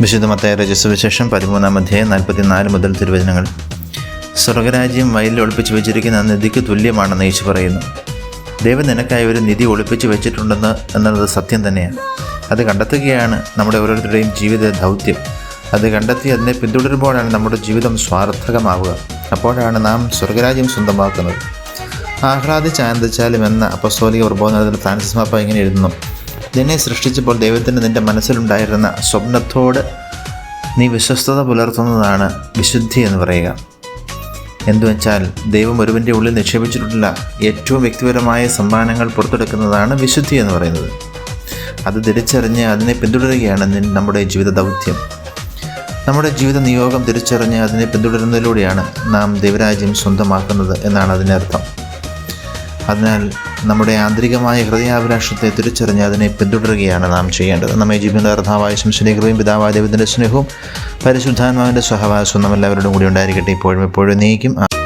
വിശുദ്ധ മത്തായ പതിമൂന്നാം അധ്യായം നാൽപ്പത്തിനാല് മുതൽ തിരുവചനങ്ങൾ. സ്വർഗരാജ്യം വയലിൽ ഒളിപ്പിച്ച് വെച്ചിരിക്കുന്ന നിധിക്ക് തുല്യമാണെന്ന് യേശു പറയുന്നു. ദൈവം നിനക്കായി ഒരു നിധി ഒളിപ്പിച്ച് വെച്ചിട്ടുണ്ടെന്ന് എന്നുള്ളത് സത്യം തന്നെയാണ്. അത് കണ്ടെത്തുകയാണ് നമ്മുടെ ഓരോരുത്തരുടെയും ജീവിത ദൗത്യം. അത് കണ്ടെത്തി അതിനെ പിന്തുടരുമ്പോഴാണ് നമ്മുടെ ജീവിതം സ്വാർത്ഥകമാവുക. അപ്പോഴാണ് നാം സ്വർഗരാജ്യം സ്വന്തമാക്കുന്നത്. ആഹ്ലാദിച്ച് ആനന്ദിച്ചാലും എന്ന അപ്പസ്തോലിക പ്രബോധനത്തിൽ ഫ്രാൻസിസ് മാപ്പ ഇങ്ങനെ എഴുതുന്നു. നിന്നെ സൃഷ്ടിച്ചപ്പോൾ ദൈവത്തിന് നിന്റെ മനസ്സിലുണ്ടായിരുന്ന സ്വപ്നത്തോട് നീ വിശ്വസ്തത പുലർത്തുന്നതാണ് വിശുദ്ധി എന്ന് പറയുക. എന്തുവെച്ചാൽ ദൈവം ഒരുവന്റെ ഉള്ളിൽ നിക്ഷേപിച്ചിട്ടുള്ള ഏറ്റവും വ്യക്തിപരമായ സമ്മാനങ്ങൾ പുറത്തെടുക്കുന്നതാണ് വിശുദ്ധി എന്ന് പറയുന്നത്. അത് തിരിച്ചറിഞ്ഞ് അതിനെ പിന്തുടരുകയാണ് നമ്മുടെ ജീവിത ദൗത്യം. നമ്മുടെ ജീവിത നിയോഗം തിരിച്ചറിഞ്ഞ് അതിനെ പിന്തുടരുന്നതിലൂടെയാണ് നാം ദൈവരാജ്യം സ്വന്തമാക്കുന്നത് എന്നാണ് അതിനർത്ഥം അതിനാൽ നമ്മുടെ ആന്തരികമായ ഹൃദയാഭിലാഷത്തെ തിരിച്ചറിഞ്ഞ് അതിനെ പിന്തുടരുകയാണ് നാം ചെയ്യേണ്ടത്. നമ്മെ ജീവിത അർത്ഥാവായ ശംശന്റെ കൃപയും പിതാവായ ദൈവത്തിന്റെ സ്നേഹവും പരിശുദ്ധാത്മാവിന്റെ സഹവാസവും നമ്മളെല്ലാവരോടും കൂടി ഉണ്ടായിരിക്കട്ടെ. ഇപ്പോഴും എപ്പോഴും നീക്കും.